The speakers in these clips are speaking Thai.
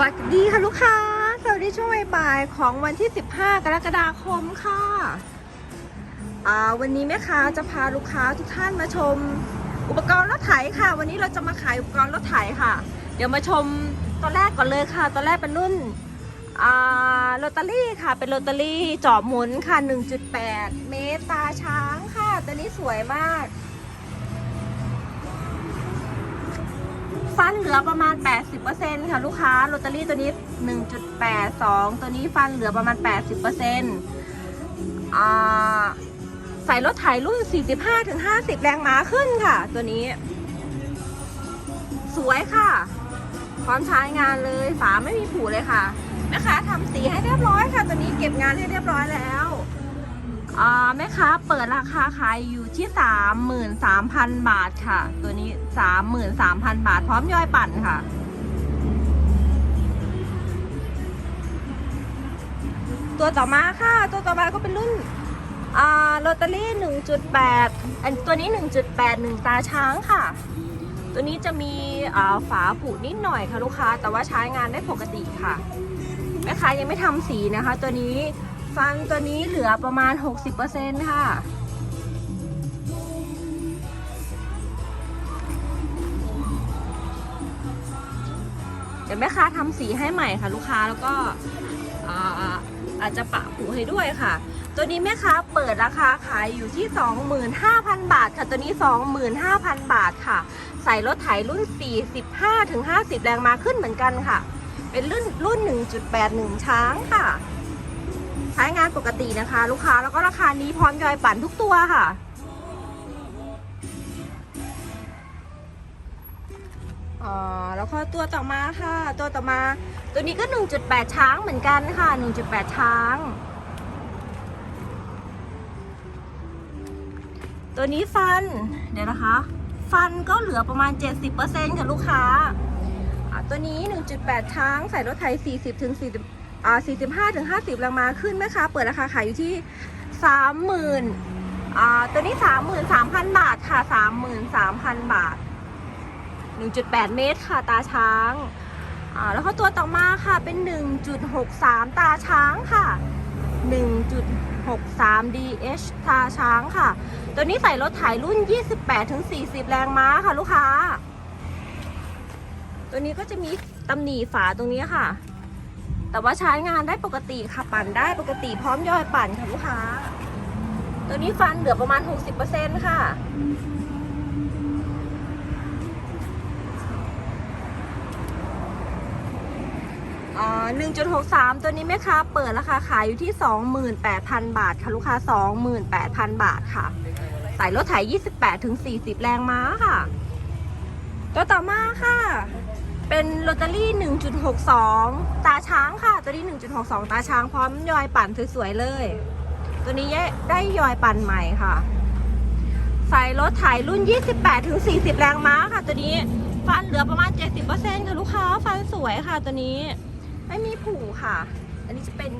วัสดีค่ะลูกค้า สวัสดีช่วงบ่ายของวันที่ 15 กรกฎาคมค่ะวันนี้แม่ค้าจะพาลูกค้าทุกท่านมาชมอุปกรณ์รถไถค่ะ วันนี้เราจะมาขายอุปกรณ์รถไถค่ะ เดี๋ยวมาชมตอนแรกก่อนเลยค่ะ ตอนแรกเป็นรุ่นอ่าลอตเตอรี่ค่ะ เป็นลอตเตอรี่จอบหมุนค่ะ 1.8 เมตรตาช้างค่ะ ตัวนี้สวยมาก ฟันเหลือประมาณ 80%ค่ะลูกค้าลอตเตอรี่ตัวนี้ 1.82 ตัวนี้ฟันเหลือประมาณ 80%อ่าใส่รถไถรุ่น 45-50 แรงม้าขึ้นค่ะ ตัวนี้ สวยค่ะ พร้อมใช้งานเลย ฝาไม่มีผูเลยค่ะแม่ค้าทำสีให้เรียบร้อยค่ะ ตัวนี้เก็บงานให้เรียบร้อยแล้ว แม่ค้าเปิดราคาขายอยู่ที่ 33,000 บาทค่ะ ตัวนี้ 33,000 บาท พร้อมย่อยปั่นค่ะ ตัวต่อมาค่ะ ตัวต่อมาก็เป็นรุ่นลอตเตอรี่ 1.8 อันตัวนี้ 1.81 ตาช้างค่ะ ตัวนี้จะมีฝาผุนิดหน่อยค่ะลูกค้า แต่ว่าใช้งานได้ปกติค่ะ แม่ค้ายังไม่ทำสีนะคะ ตัวนี้ ฟันตัวนี้เหลือประมาณ 60%ค่ะ เดี๋ยวแม่ค้าทำสีให้ใหม่ค่ะลูกค้าแล้วก็อาจจะปะผูให้ด้วยค่ะ ตัวนี้แม่ค้าเปิดราคาขายอยู่ที่ 25,000 บาทค่ะ ตัวนี้ 25,000 บาทค่ะ ใส่รถไถรุ่น 45ถึง50 แรงมาขึ้นเหมือนกันค่ะ เป็นรุ่นรุ่น 1.81 ช้างค่ะ ใช้งานปกตินะคะ ลูกค้าแล้วก็ราคานี้พร้อมยอยปั่นทุกตัวค่ะอ่าแล้วก็ตัวต่อมาค่ะ ตัวต่อมา ตัวนี้ก็ 1.8 ช้างเหมือนกันค่ะ 1.8 ช้าง ตัวนี้ฟัน เดี๋ยวนะคะ ฟันก็เหลือประมาณ 70%ค่ะลูกค้า ตัวนี้ 1.8 ช้าง ใส่รถไถ40ถึง40 อ่า45ถึง50แรงมาขึ้นไหมคะเปิดราคาขายอยู่ที่ 30,000อ่าตัวนี้ 33,000 บาทค่ะ 33,000 บาท 1.8 เมตรค่ะตาช้างอ่าแล้วก็ตัวต่อมาค่ะเป็น 1.63 ตาช้างค่ะ 1.63 DH ตาช้างค่ะ ตัวนี้ใส่รถไถรุ่น 28-40 แรงม้าค่ะลูกค้า ตัวนี้ก็จะมีตำหนิฝาตรงนี้ค่ะ แต่ว่าใช้งานได้ปกติค่ะปั่นได้ปกติพร้อมย่อยปั่นค่ะลูกค้า ตัวนี้ฟันเหลือประมาณ 60%ค่ะอ่า1.63ตัวนี้แม่ค้าเปิดราคาขายอยู่ที่28,000บาทค่ะลูกค้า28,000บาทค่ะ ใส่รถไถ28ถึง40แรงม้าค่ะ ตัวต่อมาค่ะ เป็นลอตเตอรี่ 1.62 ตาช้างค่ะ ตัวนี้ 1.62 ตาช้างพร้อมยอยปั่นสวยๆเลย ตัวนี้ได้ยอยปั่นใหม่ค่ะ ใส่รถไถรุ่น 28-40 แรงม้าค่ะ ตัวนี้ ฟันเหลือประมาณ 70%ค่ะลูกค้า ฟันสวยค่ะ ตัวนี้ ไม่มีผูค่ะ อันนี้จะเป็น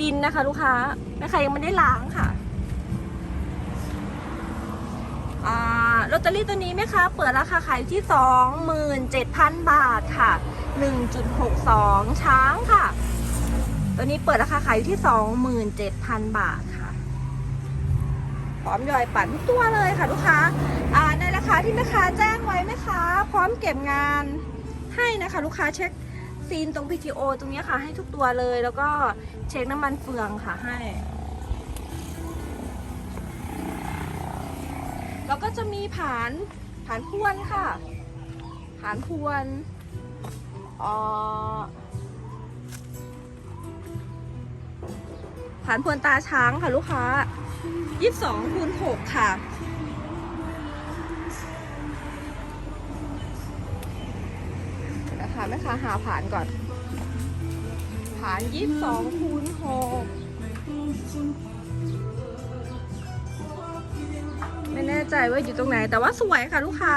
ดินนะคะ ลูกค้าแม่ค้ายังไม่ได้ล้างค่ะอ่า ลอตเตอรี่ตัวนี้ไหมคะ เปิดราคาขายอยู่ที่ 27,000 บาทค่ะ 1.62 ช้างค่ะ ตัวนี้เปิดราคาขายอยู่ที่ 27,000 บาทค่ะพร้อมยอยปั่นทุกตัวเลยค่ะลูกค้าอ่าในราคาที่แม่ค้าแจ้งไว้ไหมคะ พร้อมเก็บงานให้นะคะ ลูกค้าเช็คซีนตรง PTO ตรงนี้ค่ะให้ทุกตัวเลย แล้วก็เช็คน้ำมันเฟืองค่ะให้ แล้วก็จะมีผานผานพวนค่ะ ผานพวนอ่อผานพวนตาช้างค่ะลูกค้า 22คูณ6ค่ะนะคะแม่ค้าหาผานก่อนผ่าน 22คูณ6 ไม่แน่ใจว่าอยู่ตรงไหน แต่ว่าสวยค่ะลูกค้า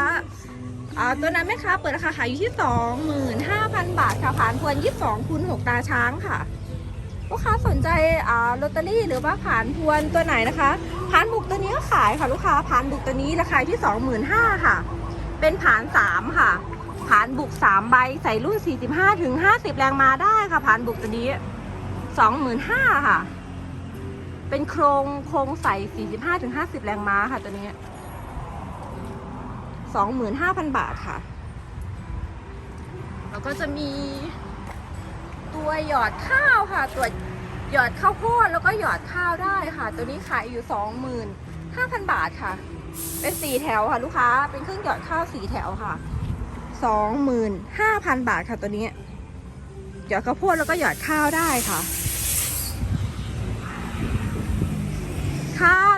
ตัวนั้นแม่ค้าเปิดราคาขายอยู่ที่ 25,000 บาทค่ะผ่านพวน22คูณ6ตาช้างค่ะลูกค้าสนใจลอตเตอรี่หรือว่าผ่านพวนตัวไหนนะคะผ่านบุกตัวนี้ก็ขายค่ะลูกค้าผ่านบุกตัวนี้ราคาที่ 25,000ค่ะ เป็นผ่าน 3 ค่ะผ่านบุก 3 ใบใส่รุ่น45ถึง50 แรงมาได้ค่ะผ่านบุกตัวนี้ 25,000ค่ะ เป็นโครงโครงใส่45ถึง50 แรงม้าค่ะตัวนี้ 25,000 บาทค่ะ แล้วก็จะมีตัวหยอดข้าวค่ะ ตัวหยอดข้าวโพดแล้วก็หยอดข้าวได้ค่ะ ตัวนี้ขายอยู่ 25,000 บาทค่ะ เป็นสี่แถวค่ะลูกค้า เป็นเครื่องหยอดข้าวสี่แถวค่ะ 25,000 บาทค่ะตัวนี้ หยอดข้าวโพดแล้วก็หยอดข้าวได้ค่ะ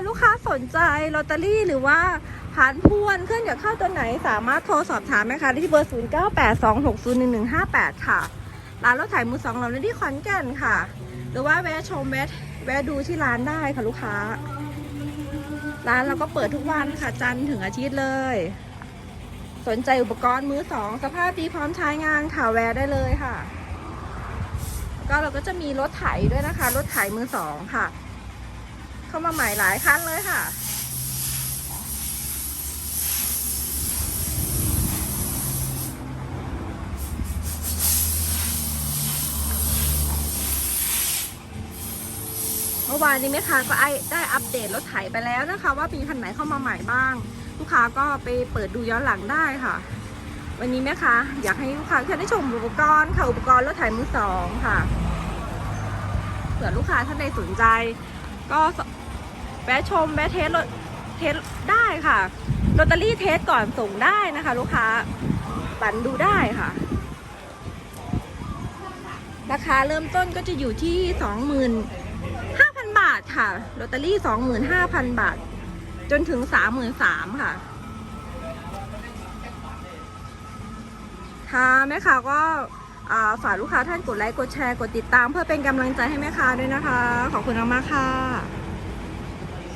ลูกค้า สนใจลอตเตอรี่หรือว่าผ่านพวนเครื่องหยอดข้าวตัวไหนสามารถโทรสอบถามแม่ค้าได้ที่เบอร์ 0982601158 ค่ะ ร้านรถไถมือสองเราในที่ขอนแก่นค่ะ หรือว่าแวะชมแวะแวะดูที่ร้านได้ค่ะลูกค้า ร้านเราก็เปิดทุกวันค่ะจันทร์ถึงอาทิตย์เลย สนใจอุปกรณ์มือสองสภาพดีพร้อมใช้งานค่ะแวะได้เลยค่ะ ก็เราก็จะมีรถไถด้วยนะคะ รถไถมือสองค่ะ เข้ามาใหม่หลายคันเลยค่ะ เมื่อวานนี้แม่ค้าก็ได้อัปเดตรถไถไปแล้วนะคะ ว่ามีคันไหนเข้ามาใหม่บ้าง ลูกค้าก็ไปเปิดดูย้อนหลังได้ค่ะ วันนี้แม่ค้าอยากให้ลูกค้าแค่ได้ชมอุปกรณ์ค่ะอุปกรณ์รถไถมือสองค่ะเผื่อลูกค้าท่านใดสนใจ ก็ แวะชมแวะเทสรถเทสได้ค่ะลอตเตอรี่เทสก่อนส่งได้นะคะ ลูกค้าปั่นดูได้ค่ะ ราคาเริ่มต้นก็จะอยู่ที่สองหมื่นห้าพันบาทค่ะลอตเตอรี่สองหมื่นห้าพันบาท จนถึงสามหมื่นสามค่ะค่ะแม่ค้าก็ฝากลูกค้าท่านกดไลค์กดแชร์กดติดตามเพื่อเป็นกำลังใจให้แม่ค้าด้วยนะคะ ขอบคุณมากๆค่ะ